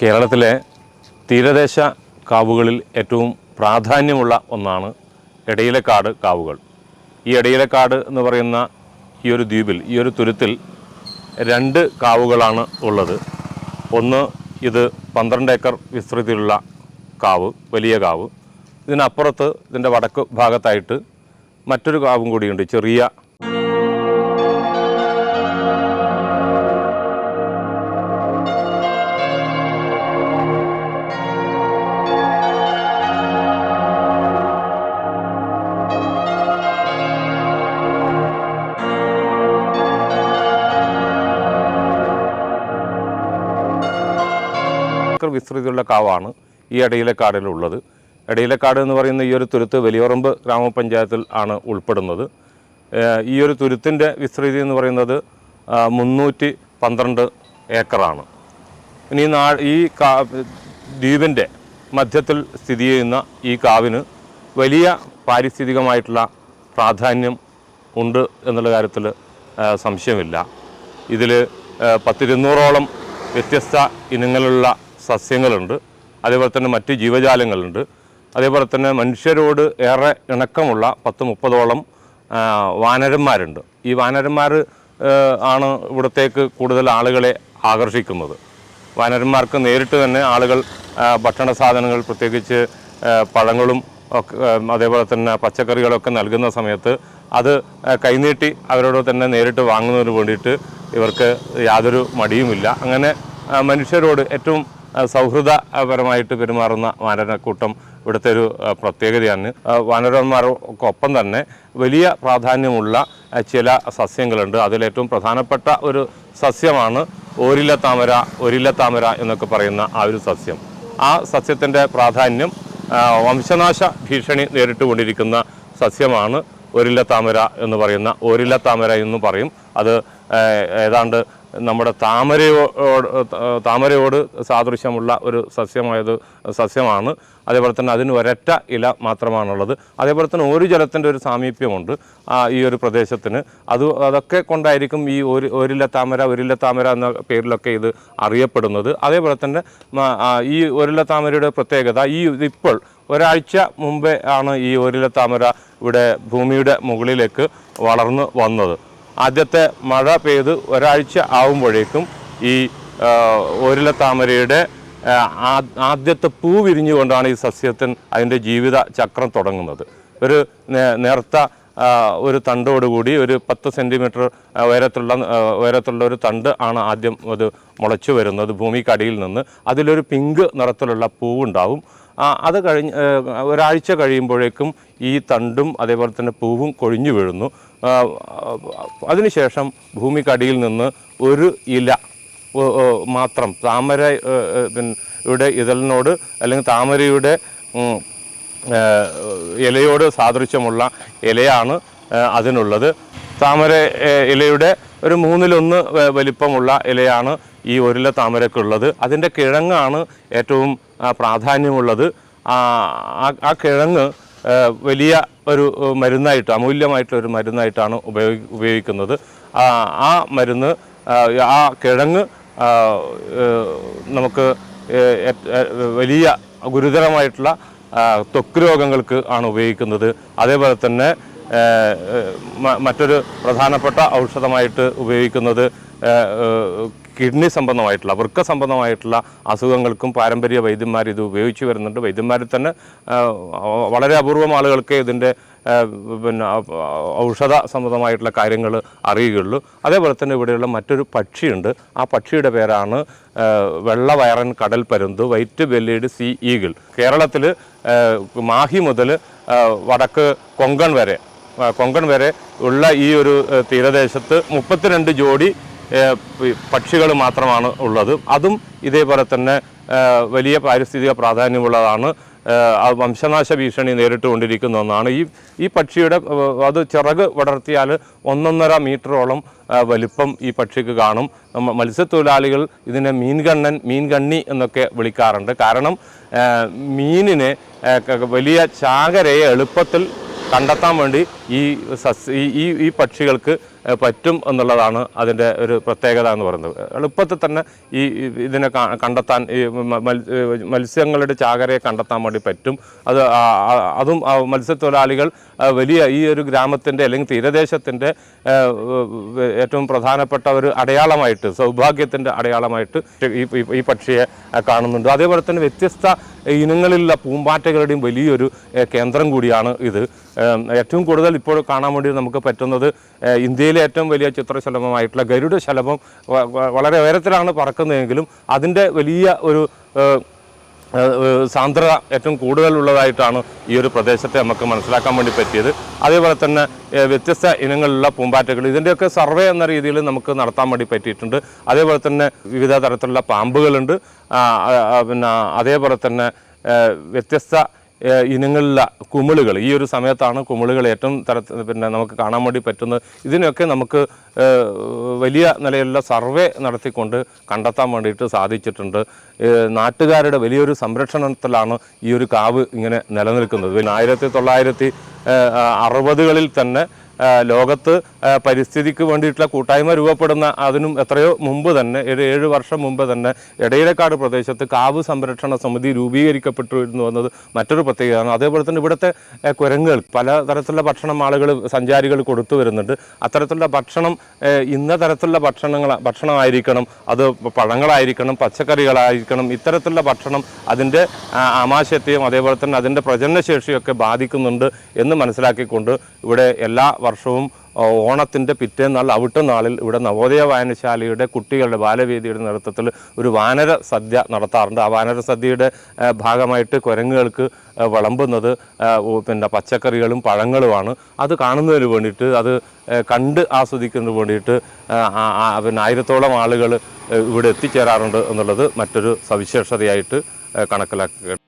കേരളത്തിലെ തീരദേശ കാവുകളിൽ ഏറ്റവും പ്രാധാന്യമുള്ള ഒന്നാണ് എടയിലക്കാട് കാവുകൾ. ഈ എടയിലക്കാട് എന്ന് പറയുന്ന ഈ ഒരു ദ്വീപിൽ ഈ ഒരു തുരുത്തിൽ രണ്ട് കാവുകളാണ് ഉള്ളത്. ഒന്ന് ഇത് പന്ത്രണ്ട് ഏക്കർ വിസ്തൃതിയിലുള്ള കാവ് വലിയ കാവ്. ഇതിനപ്പുറത്ത് ഇതിന്റെ വടക്ക് ഭാഗത്തായിട്ട് മറ്റൊരു കാവും കൂടിയുണ്ട് ചെറിയ ഏക്കർ വിസ്തൃതിയുള്ള കാവാണ് ഈ ഇടയിലക്കാടിലുള്ളത് ഇടയിലക്കാട് എന്ന് പറയുന്ന ഈ ഒരു തുരുത്ത് വലിയറമ്പ് ഗ്രാമപഞ്ചായത്തിൽ ആണ് ഉൾപ്പെടുന്നത്. ഈ ഒരു തുരുത്തിന്റെ വിസ്തൃതി എന്ന് പറയുന്നത് മുന്നൂറ്റി പന്ത്രണ്ട് ഏക്കറാണ്. ഇനി നാ ഈ കാ ദ്വീപിന്റെ മധ്യത്തിൽ സ്ഥിതി ചെയ്യുന്ന ഈ കാവിന് വലിയ പാരിസ്ഥിതികമായിട്ടുള്ള പ്രാധാന്യം ഉണ്ട് എന്നുള്ള കാര്യത്തിൽ സംശയമില്ല. ഇതിൽ പത്തിരുന്നൂറോളം വ്യത്യസ്ത ഇനങ്ങളുള്ള സസ്യങ്ങളുണ്ട്. അതേപോലെ തന്നെ മറ്റ് ജീവജാലങ്ങളുണ്ട്. അതേപോലെ തന്നെ മനുഷ്യരോട് ഏറെ ഇണക്കമുള്ള പത്ത് മുപ്പതോളം വാനരന്മാരുണ്ട്. ഈ വാനരന്മാർ ആണ് ഇവിടത്തേക്ക് കൂടുതൽ ആളുകളെ ആകർഷിക്കുന്നത്. വാനരന്മാർക്ക് നേരിട്ട് തന്നെ ആളുകൾ ഭക്ഷണ സാധനങ്ങൾ പ്രത്യേകിച്ച് പഴങ്ങളും അതേപോലെ തന്നെ പച്ചക്കറികളൊക്കെ നൽകുന്ന സമയത്ത് അത് കൈനീട്ടി അവരോട് തന്നെ നേരിട്ട് വാങ്ങുന്നതിന് വേണ്ടിയിട്ട് ഇവർക്ക് യാതൊരു മടിയുമില്ല. അങ്ങനെ മനുഷ്യരോട് ഏറ്റവും സൗഹൃദപരമായിട്ട് പെരുമാറുന്ന വാനരക്കൂട്ടം ഇവിടുത്തെ ഒരു പ്രത്യേകതയാണ്. വാനരന്മാർക്കൊപ്പം തന്നെ വലിയ പ്രാധാന്യമുള്ള ചില സസ്യങ്ങളുണ്ട്. അതിലേറ്റവും പ്രധാനപ്പെട്ട ഒരു സസ്യമാണ് ഓരില താമര ഒരില താമര എന്നൊക്കെ പറയുന്ന ആ ഒരു സസ്യം. ആ സസ്യത്തിന്റെ പ്രാധാന്യം വംശനാശ ഭീഷണി നേരിട്ടുകൊണ്ടിരിക്കുന്ന സസ്യമാണ് ഒരില്ല താമര എന്ന് പറയുന്ന ഓരില താമര എന്ന് പറയും. അത് ഏതാണ്ട് നമ്മുടെ താമരയോട് താമരയോട് സാദൃശ്യമുള്ള ഒരു സസ്യമായത് സസ്യമാണ്. അതേപോലെ തന്നെ അതിന് ഒരൊറ്റ ഇല മാത്രമാണുള്ളത്. അതേപോലെ തന്നെ ഒരു ജലത്തിന്റെ ഒരു സാമീപ്യമുണ്ട് ഈ ഒരു പ്രദേശത്തിന്. അത് അതൊക്കെ കൊണ്ടായിരിക്കും ഈ ഒരു ഒരില്ല താമര ഒരില്ല താമര എന്ന പേരിലൊക്കെ ഇത് അറിയപ്പെടുന്നത്. അതേപോലെ തന്നെ ഈ ഒരില്ല താമരയുടെ പ്രത്യേകത ഈ ഇപ്പോൾ ഒരാഴ്ച മുമ്പേ ആണ് ഈ ഒരില താമര ഇവിടെ ഭൂമിയുടെ മുകളിലേക്ക് വളർന്നു വന്നത്. ആദ്യത്തെ മഴ പെയ്ത് ഒരാഴ്ച ആവുമ്പോഴേക്കും ഈ ഓരില താമരയുടെ ആദ്യത്തെ പൂ വിരിഞ്ഞുകൊണ്ടാണ് ഈ സസ്യത്തിന് അതിന്റെ ജീവിത ചക്രം തുടങ്ങുന്നത്. ഒരു നേർത്ത ഒരു തണ്ടോടുകൂടി ഒരു പത്ത് സെന്റിമീറ്റർ ഉയരത്തുള്ള ഉയരത്തിലുള്ള ഒരു തണ്ട് ആണ് ആദ്യം അത് മുളച്ചു വരുന്നത്. ഭൂമിക്കടിയിൽ നിന്ന് അതിലൊരു പിങ്ക് നിറത്തിലുള്ള പൂവുണ്ടാവും. അത് കഴിഞ്ഞ് ഒരാഴ്ച കഴിയുമ്പോഴേക്കും ഈ തണ്ടും അതേപോലെ തന്നെ പൂവും കൊഴിഞ്ഞു വീഴുന്നു. അതിനുശേഷം ഭൂമിക്കടിയിൽ നിന്ന് ഒരു ഇല മാത്രം താമര യുടെ ഇതളിനോട് അല്ലെങ്കിൽ താമരയുടെ ഇലയോട് സാദൃശ്യമുള്ള ഇലയാണ് അതിനുള്ളത്. താമര ഇലയുടെ ഒരു മൂന്നിലൊന്ന് വലിപ്പമുള്ള ഇലയാണ് ഈ ഒരില താമരക്കുള്ളത്. അതിന്റെ കിഴങ്ങാണ് ഏറ്റവും പ്രാധാന്യമുള്ളത് ആ കിഴങ്ങ് വലിയ ഒരു മരുന്നായിട്ട് അമൂല്യമായിട്ടുള്ള ഒരു മരുന്നായിട്ടാണ് ഉപയോഗി ഉപയോഗിക്കുന്നത്. ആ മരുന്ന് ആ, കിഴങ്ങ് നമുക്ക് വലിയ ഗുരുതരമായിട്ടുള്ള ത്വക്ക് രോഗങ്ങൾക്ക് ആണ് ഉപയോഗിക്കുന്നത്. അതേപോലെ തന്നെ മറ്റൊരു പ്രധാനപ്പെട്ട ഔഷധമായിട്ട് ഉപയോഗിക്കുന്നത് കിഡ്നി സംബന്ധമായിട്ടുള്ള വൃക്ക സംബന്ധമായിട്ടുള്ള അസുഖങ്ങൾക്കും പാരമ്പര്യ വൈദ്യന്മാർ ഇത് ഉപയോഗിച്ച് വരുന്നുണ്ട്. വൈദ്യന്മാരിൽ തന്നെ വളരെ അപൂർവം ആളുകൾക്ക് ഇതിന്റെ പിന്നെ ഔഷധ സംബന്ധമായിട്ടുള്ള കാര്യങ്ങൾ അറിയുകയുള്ളൂ. അതേപോലെ തന്നെ ഇവിടെയുള്ള മറ്റൊരു പക്ഷിയുണ്ട്. ആ പക്ഷിയുടെ പേരാണ് വെള്ളവയറൻ കടൽ പരുന്ത് വൈറ്റ് ബെല്ലിഡ് സി ഈഗിൾ. കേരളത്തിൽ മാഹി മുതൽ വടക്ക് കൊങ്കൺ വരെ കൊങ്കൺ വരെ ഉള്ള ഈ ഒരു തീരദേശത്ത് മുപ്പത്തിരണ്ട് ജോഡി പക്ഷികൾ മാത്രമാണ് ഉള്ളത്. അതും ഇതേപോലെ തന്നെ വലിയ പാരിസ്ഥിതിക പ്രാധാന്യമുള്ളതാണ്. വംശനാശ ഭീഷണി നേരിട്ടുകൊണ്ടിരിക്കുന്ന ഒന്നാണ് ഈ ഈ പക്ഷിയുടെ അത് ചിറക് വളർത്തിയാൽ ഒന്നൊന്നര മീറ്ററോളം വലിപ്പം ഈ പക്ഷിക്ക് കാണും. മത്സ്യത്തൊഴിലാളികൾ ഇതിനെ മീൻകണ്ണൻ മീൻകണ്ണി എന്നൊക്കെ വിളിക്കാറുണ്ട്. കാരണം മീനിനെ വലിയ ചാകരയെ എളുപ്പത്തിൽ കണ്ടെത്താൻ വേണ്ടി ഈ സസ്യ ഈ- ഈ പക്ഷികൾക്ക് പറ്റും എന്നുള്ളതാണ് അതിന്റെ ഒരു പ്രത്യേകത എന്ന് പറയുന്നത്. എളുപ്പത്തിൽ തന്നെ ഈ ഇതിനെ കണ്ടെത്താൻ ഈ മത്സ്യങ്ങളുടെ ചാകരയെ കണ്ടെത്താൻ വേണ്ടി പറ്റും. അത് അതും മത്സ്യത്തൊഴിലാളികൾ വലിയ ഈ ഒരു ഗ്രാമത്തിന്റെ അല്ലെങ്കിൽ തീരദേശത്തിന്റെ ഏറ്റവും പ്രധാനപ്പെട്ട ഒരു അടയാളമായിട്ട് സൗഭാഗ്യത്തിന്റെ അടയാളമായിട്ട് ഈ പക്ഷിയെ കാണുന്നുണ്ട്. അതേപോലെ തന്നെ വ്യത്യസ്ത ഇനങ്ങളിലുള്ള പൂമ്പാറ്റകളുടെയും വലിയൊരു കേന്ദ്രം കൂടിയാണ് ഇത്. ഏറ്റവും കൂടുതൽ ഇപ്പോൾ കാണാൻ വേണ്ടി നമുക്ക് പറ്റുന്നത് ഇന്ത്യയിലെ ഏറ്റവും വലിയ ചിത്രശലഭമായിട്ടുള്ള ഗരുഡ ശലഭം വളരെ ഉയരത്തിലാണ് പറക്കുന്നതെങ്കിലും അതിന്റെ വലിയ ഒരു സാന്ദ്രത ഏറ്റവും കൂടുതലുള്ളതായിട്ടാണ് ഈ ഒരു പ്രദേശത്തെ നമുക്ക് മനസ്സിലാക്കാൻ വേണ്ടി പറ്റിയത്. അതേപോലെ തന്നെ വ്യത്യസ്ത ഇനങ്ങളിലുള്ള പൂമ്പാറ്റകൾ. ഇതിന്റെയൊക്കെ സർവേ എന്ന രീതിയിൽ നമുക്ക് നടത്താൻ വേണ്ടി പറ്റിയിട്ടുണ്ട്. അതേപോലെ തന്നെ വിവിധ തരത്തിലുള്ള പാമ്പുകളുണ്ട്. പിന്നെ അതേപോലെ തന്നെ വ്യത്യസ്ത ഏഹ് ഇനങ്ങളിലുള്ള കുമിളുകൾ. ഈ ഒരു സമയത്താണ് കുമിളുകൾ ഏറ്റവും തര പിന്നെ നമുക്ക് കാണാൻ വേണ്ടി പറ്റുന്നത്. ഇതിനൊക്കെ നമുക്ക് വലിയ നിലയിലുള്ള സർവേ നടത്തിക്കൊണ്ട് കണ്ടെത്താൻ വേണ്ടിയിട്ട് സാധിച്ചിട്ടുണ്ട്. നാട്ടുകാരുടെ വലിയൊരു സംരക്ഷണത്തിലാണ് ഈ ഒരു കാവ് ഇങ്ങനെ നിലനിൽക്കുന്നത്. പിന്നെ ആയിരത്തി തൊള്ളായിരത്തി അറുപതുകളിൽ തന്നെ ലോകത്ത് പരിസ്ഥിതിക്ക് വേണ്ടിയിട്ടുള്ള കൂട്ടായ്മ രൂപപ്പെടുന്ന അതിനും എത്രയോ മുമ്പ് തന്നെ ഒരു ഏഴ് വർഷം മുമ്പ് തന്നെ ഇടയിലക്കാട് പ്രദേശത്ത് കാവ് സംരക്ഷണ സമിതി രൂപീകരിക്കപ്പെട്ടിരുന്നു എന്നത് മറ്റൊരു പ്രത്യേകതയാണ്. അതേപോലെ തന്നെ ഇവിടുത്തെ കുരങ്ങുകൾ പല തരത്തിലുള്ള ഭക്ഷണം ആളുകൾ സഞ്ചാരികൾ കൊടുത്തു വരുന്നുണ്ട്. അത്തരത്തിലുള്ള ഭക്ഷണം ഇന്ന തരത്തിലുള്ള ഭക്ഷണങ്ങൾ ഭക്ഷണമായിരിക്കണം അത് പഴങ്ങളായിരിക്കണം പച്ചക്കറികളായിരിക്കണം ഇത്തരത്തിലുള്ള ഭക്ഷണം അതിന്റെ ആമാശയത്തെയും അതേപോലെ തന്നെ അതിന്റെ പ്രചരണശേഷിയൊക്കെ ബാധിക്കുന്നുണ്ട് എന്ന് മനസ്സിലാക്കിക്കൊണ്ട് ഇവിടെ എല്ലാ വർഷവും ഓണത്തിന്റെ പിറ്റേന്നാൾ അവിട്ട നാളിൽ ഇവിടെ നവോദയ വായനശാലയുടെ കുട്ടികളുടെ ബാലവേദിയുടെ നേതൃത്വത്തിൽ ഒരു വാനര സദ്യ നടത്താറുണ്ട്. ആ വാനര സദ്യയുടെ ഭാഗമായിട്ട് കുരങ്ങുകൾക്ക് വിളമ്പുന്നത് പിന്നെ പച്ചക്കറികളും പഴങ്ങളുമാണ്. അത് കാണുന്നതിന് വേണ്ടിയിട്ട് അത് കണ്ട് ആസ്വദിക്കുന്നതിന് വേണ്ടിയിട്ട് പിന്നെ ആയിരത്തോളം ആളുകൾ ഇവിടെ എത്തിച്ചേരാറുണ്ട് എന്നുള്ളത് മറ്റൊരു സവിശേഷതയായിട്ട് കണക്കിലാക്കുക